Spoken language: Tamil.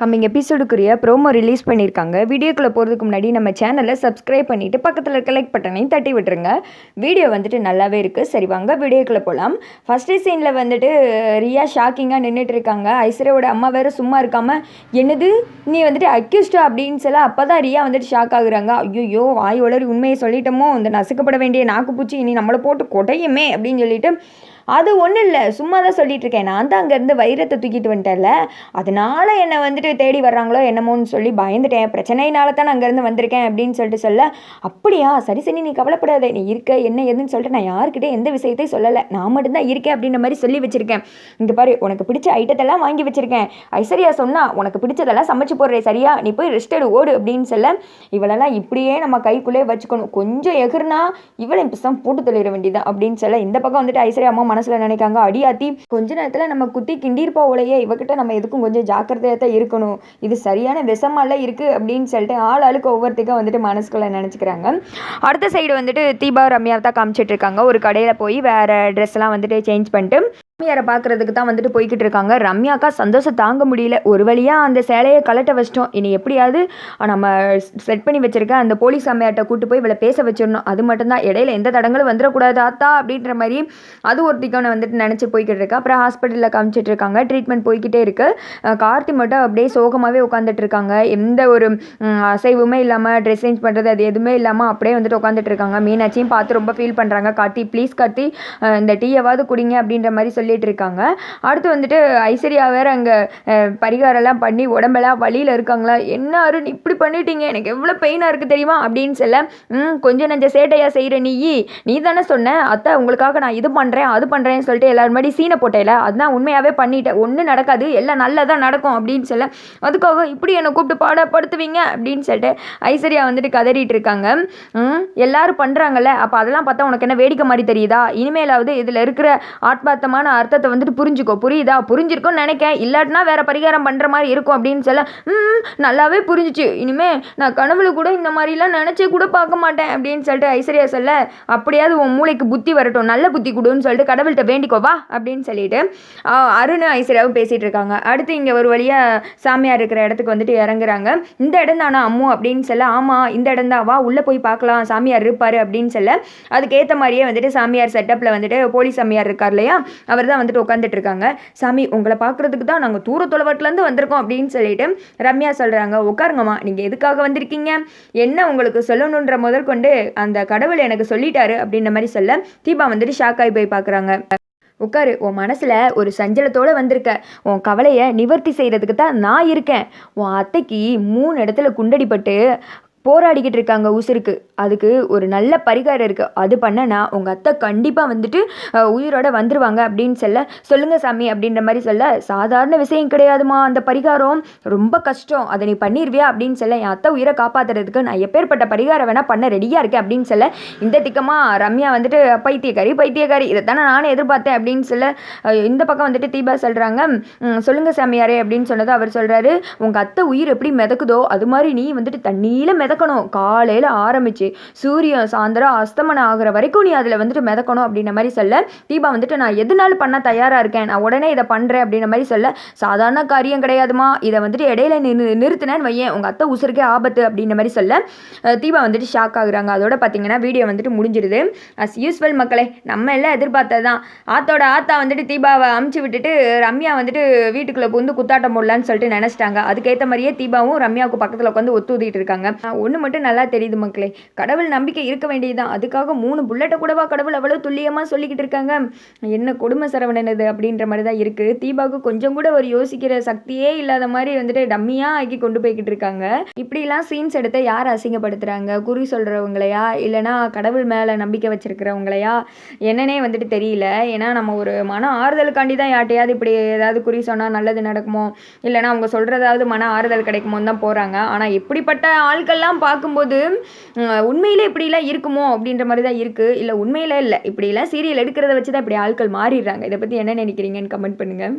கம்மிங் எபிசோடுக்குரிய ப்ரோமோ ரிலீஸ் பண்ணியிருக்காங்க. வீடியோக்குள்ளே போகிறதுக்கு முன்னாடி நம்ம சேனலை சப்ஸ்கிரைப் பண்ணிவிட்டு பக்கத்தில் இருக்க லைக் பட்டனையும் தட்டி விட்டுருங்க. வீடியோ வந்துட்டு நல்லாவே இருக்குது சரி வாங்க வீடியோக்குள்ளே போகலாம் ஃபஸ்ட்டு சீனில் வந்துட்டு ரியா ஷாக்கிங்காக நின்றுட்டு இருக்காங்க ஐஸ்வர்யாவோட அம்மா வேறு சும்மா இருக்காமல் என்னது? நீ வந்துட்டு அக்யூஸ்டா அப்படின்னு சொல்ல அப்போ தான் ரியா வந்துட்டு ஷாக் ஆகுறாங்க. ஐயோ வாய் உளறி உண்மையை சொல்லிட்டோமோ? இந்த நசுக்கப்பட வேண்டிய நாக்கு பூச்சி இனி நம்மளை போட்டு கொடையுமே அப்படின்னு சொல்லிட்டு அது ஒன்றும் இல்லை. சும்மா தான் சொல்லிட்டு இருக்கேன் நான் தான் அங்கேருந்து வைரத்தை தூக்கிட்டு வந்துட்டேன்ல. அதனால என்னை வந்துட்டு தேடி வர்றாங்களோ என்னமோன்னு சொல்லி பயந்துட்டேன். பிரச்சனையினால தான் நான் அங்கேருந்து வந்திருக்கேன் அப்படின்னு சொல்லிட்டு சொல்ல அப்படியா? சரி சரி. நீ கவலைப்படாத. நீ இருக்க. என்ன எதுன்னு சொல்லிட்டு நான் யாருக்கிட்டே எந்த விஷயத்தையும் சொல்லலை. நான் மட்டும்தான் இருக்கேன் அப்படின்ற மாதிரி சொல்லி வச்சிருக்கேன். இங்கே பாரு உனக்கு பிடிச்ச ஐட்டத்தெல்லாம் வாங்கி வச்சிருக்கேன். ஐஸ்வர்யா சொன்னால் உனக்கு பிடிச்சதெல்லாம் சமைச்சு போடுறேன் சரியா? நீ போய் ரெஸ்ட் எடு ஓடு அப்படின்னு சொல்ல இவளெல்லாம் இப்படியே நம்ம கைக்குள்ளே வச்சுக்கணும். கொஞ்சம் எகிர்னா இவளை இப்போ போட்டு தொழிற வேண்டியதான் அப்படின்னு சொல்ல இந்த பக்கம் வந்துட்டு ஐஸ்வர்யா அம்மா மனசில் நினைக்காங்க. அடியாத்தி கொஞ்ச நேரத்தில் நம்ம குத்தி கிண்டிருப்பா உலையே இவகிட்ட நம்ம எதுக்கும் கொஞ்சம் ஜாக்கிரதையாக தான் இருக்கணும். இது சரியான விஷமெல்லாம் இருக்குது அப்படின்னு சொல்லிட்டு ஆள் ஆளுக்கு ஒவ்வொருத்தையும் வந்துட்டு மனசுக்குள்ளே நினச்சிக்கிறாங்க. அடுத்த சைடு வந்துட்டு தீபா ரம்யா தான் காமிச்சிட்ருக்காங்க ஒரு கடையில் போய் வேறு ட்ரெஸ்லாம் வந்துட்டு சேஞ்ச் பண்ணிட்டு ரம்யாரை பார்க்குறதுக்கு தான் வந்துட்டு போய்கிட்டு இருக்காங்க. ரம்யாக்கா சந்தோஷம் தாங்க முடியல. ஒரு வழியாக அந்த சேலையை கலட்ட வச்சிட்டோம். இனி எப்படியாவது நம்ம செட் பண்ணி வச்சிருக்க அந்த போலீஸ் அம்மையாட்ட கூட்டு போய் இவளை பேச வச்சிடணும். அது மட்டும்தான் இடையில எந்த தடங்களும் வந்துடக்கூடாது. ஆத்தா அப்படின்ற மாதிரி அது ஒரு வந்துட்டு நினச்சி போய்கிட்டு இருக்கா. அப்புறம் ஹாஸ்பிட்டலில் காமிச்சிட்டு இருக்காங்க. ட்ரீட்மெண்ட் போய்கிட்டே இருக்கு. கார்த்தி மட்டும் அப்படியே சோகமாகவே உட்காந்துட்டு இருக்காங்க. எந்த ஒரு அசைவுமே இல்லாமல் ட்ரெஸ் சேஞ்ச் பண்ணுறது அது எதுவுமே இல்லாமல் அப்படியே வந்துட்டு உட்காந்துட்டு இருக்காங்க. மீனாட்சியும் பார்த்து ரொம்ப ஃபீல் பண்ணுறாங்க கார்த்தி ப்ளீஸ் கார்த்தி இந்த டீயாவது குடிங்க அப்படின்ற மாதிரி சொல்லி சொல்லிட்டு இருக்காங்க அடுத்து வந்துட்டு ஐஸ்வர்யா வேற அங்கே பரிகாரம்லாம் பண்ணி உடம்பெல்லாம் வழியில் இருக்காங்களா? என்ன அருண் இப்படி பண்ணிட்டீங்க? எனக்கு எவ்வளோ பெயினாக இருக்குது தெரியுமா? அப்படின்னு சொல்ல ம் கொஞ்சம் நஞ்ச சேட்டையாக செய்கிற நீ நீ தானே சொன்ன அத்தை உங்களுக்காக நான் இது பண்ணுறேன் அது பண்ணுறேன்னு சொல்லிட்டு எல்லாரும் மாதிரி சீனை போட்டேல அதுதான் உண்மையாகவே பண்ணிட்டேன். ஒன்றும் நடக்காது எல்லாம் நல்லதாக நடக்கும் அப்படின்னு சொல்ல அதுக்காக இப்படி என்னை கூப்பிட்டு பாடப்படுத்துவீங்க அப்படின்னு சொல்லிட்டு ஐஸ்வர்யா வந்துட்டு கதறிட்டு இருக்காங்க எல்லாரும் பண்ணுறாங்கல்ல அப்போ அதெல்லாம் பார்த்தா உனக்கு என்ன வேடிக்கை மாதிரி தெரியுதா? இனிமேலாவது இதில் இருக்கிற ஆத்மார்த்தமான அர்த்தத்தை வந்துட்டு புரிஞ்சுக்கோ. புரியுதா? புரிஞ்சிருக்கும்னு நினைக்கேன். இல்லாட்டினா வேற பரிகாரம் பண்ணுற மாதிரி இருக்கும் அப்படின்னு சொல்ல நல்லாவே புரிஞ்சிச்சு. இனிமே நான் கனவுல கூட இந்த மாதிரிலாம் நினச்சே கூட பார்க்க மாட்டேன். அப்படின்னு சொல்லிட்டு ஐஸ்வர்யா சொல்ல அப்படியாவது உன் மூளைக்கு புத்தி வரட்டும். நல்ல புத்தி கொடுன்னு சொல்லிட்டு கடவுள்கிட்ட வேண்டிக்கோ வா. அப்படின்னு சொல்லிட்டு அருண் ஐஸ்வர்யாவும் பேசிகிட்டு இருக்காங்க. அடுத்து இங்கே ஒரு வழியாக சாமியார் இருக்கிற இடத்துக்கு வந்துட்டு இறங்குறாங்க. இந்த இடம் தானா அம்மு? அப்படின்னு சொல்ல ஆமாம் இந்த இடம் தான். வா உள்ளே போய் பார்க்கலாம். சாமியார் இருப்பார். அப்படின்னு சொல்ல அதுக்கேற்ற மாதிரியே வந்துட்டு சாமியார் செட்டப்பில் வந்துட்டு போலீஸ் சாமியார் இருக்கார் இல்லையா? அவர் தான் வந்துட்டு உட்காந்துட்டு இருக்காங்க சாமி உங்களை பார்க்குறதுக்கு தான் நாங்கள் தூர தொலைவட்டிலேருந்து வந்திருக்கோம் அப்படின்னு சொல்லிட்டு ரம்யா சொல்கிறாங்க உட்காருங்கம்மா நீங்கள் எதுக்காக வந்திருக்கீங்க? என்ன உங்களுக்கு சொல்லணுன்ற முதல் கொண்டு அந்த கடவுள் எனக்கு சொல்லிட்டாரு அப்படின்ற மாதிரி சொல்ல தீபா வந்துட்டு ஷாக் ஆகி போய் பார்க்குறாங்க. உட்காரு உன் மனசில் ஒரு சஞ்சலத்தோடு வந்திருக்க. உன் கவலையை நிவர்த்தி செய்கிறதுக்கு தான் நான் இருக்கேன். உன் அத்தைக்கு மூணு இடத்துல குண்டடிப்பட்டு போராடிக்கிட்டு இருக்காங்க உசுருக்கு. அதுக்கு ஒரு நல்ல பரிகாரம் இருக்குது அது பண்ணனா உங்கள் அத்தை கண்டிப்பாக வந்துட்டு உயிரோட வந்துடுவாங்க அப்படின்னு சொல்ல சொல்லுங்கள் சாமி அப்படின்ற மாதிரி சொல்ல சாதாரண விஷயம் கிடையாதுமா அந்த பரிகாரம். ரொம்ப கஷ்டம். அதை நீ பண்ணிடுவியா அப்படின்னு சொல்ல என் அத்தை உயிரை காப்பாற்றுறதுக்கு நான் எப்பேற்பட்ட பரிகாரம் வேணால் பண்ண ரெடியாக இருக்கேன் அப்படின்னு சொல்ல இந்த திக்கமாக ரம்யா வந்துட்டு பைத்தியக்காரி பைத்தியக்காரி இதை தானே நானே எதிர்பார்த்தேன் அப்படின்னு சொல்ல இந்த பக்கம் வந்துட்டு தீபா சொல்கிறாங்க சொல்லுங்கள் சாமியாரே அப்படின்னு சொன்னது அவர் சொல்கிறாரு உங்கள் அத்தை உயிர் எப்படி மிதக்குதோ அது மாதிரி நீ வந்துட்டு தண்ணியில் மிதக்க மிதக்கணும். காலையில் ஆரம்பிச்சு சூரியன் சாயந்தரம் அஸ்தமனம் ஆகிற வரைக்கும் நீ அதில் வந்துட்டு மிதக்கணும் அப்படின்ற மாதிரி சொல்ல. தீபா வந்துட்டு நான் எதுனாலும் பண்ண தயாராக இருக்கேன். நான் உடனே இதை பண்ணுறேன் அப்படின்ற மாதிரி சொல்ல. சாதாரண காரியம் கிடையாதுமா. இதை வந்துட்டு இடையில நிறு நிறுத்தினேன்னு வையேன். உங்கள் அத்தை உசுருக்கே ஆபத்து அப்படின்ற மாதிரி சொல்ல. தீபா வந்துட்டு ஷாக் ஆகுறாங்க. அதோட பார்த்தீங்கன்னா வீடியோ வந்துட்டு முடிஞ்சிருது. அஸ் யூஸ்வல் மக்களே நம்ம எல்லாம் எதிர்பார்த்தது தான் ஆத்தோட ஆத்தா வந்துட்டு தீபாவை அமுச்சு விட்டுட்டு ரம்யா வந்துட்டு வீட்டுக்குள்ளே புந்து குத்தாட்டம் போடலான்னு சொல்லிட்டு நினச்சிட்டாங்க. அதுக்கேற்ற மாதிரியே தீபாவும் ரம்யாவுக்கு பக்கத்தில் உட்காந்து ஒத்து ஊதிட்டு இருக்காங்க. ஒன்று மட்டும் நல்லா தெரியுது மக்களே. கடவுள் நம்பிக்கை இருக்க வேண்டியதுதான். அதுக்காக மூணு புல்லட்டை கூடவா கடவுள் அவ்வளோ துல்லியமாக சொல்லிக்கிட்டு இருக்காங்க? என்ன கொடுமை சரவணனது அப்படின்ற மாதிரி தான் இருக்குது தீபாவுக்கு கொஞ்சம் கூட ஒரு யோசிக்கிற சக்தியே இல்லாத மாதிரி வந்துட்டு டம்மியாக ஆக்கி கொண்டு போய்கிட்டு இருக்காங்க. இப்படிலாம் சீன்ஸ் எடுத்த யார் அசிங்கப்படுத்துகிறாங்க குறி சொல்கிறவங்களையா இல்லைனா கடவுள் மேலே நம்பிக்கை வச்சுருக்கிறவங்களையா? என்னன்னே வந்துட்டு தெரியல. ஏன்னா நம்ம ஒரு மன ஆறுதலுக்காண்டி தான் யார்ட்டையாவது இப்படி ஏதாவது குறி சொன்னால் நல்லது நடக்குமோ? இல்லைனா அவங்க சொல்கிறதாவது மன ஆறுதல் கிடைக்குமோன்னு தான் போகிறாங்க ஆனால் இப்படிப்பட்ட ஆட்கள்லாம் பார்க்கும்போது உண்மையிலே இப்படிலாம் இருக்குமோ அப்படின்ற மாதிரி தான் இருக்குது இல்லை உண்மையில இல்லை. இப்படிலாம் சீரியல் எடுக்கிறத வச்சு தான் இப்படி ஆட்கள் மாறிடுறாங்க. இதை பற்றி என்ன நினைக்கிறீங்கன்னு கமெண்ட் பண்ணுங்கள்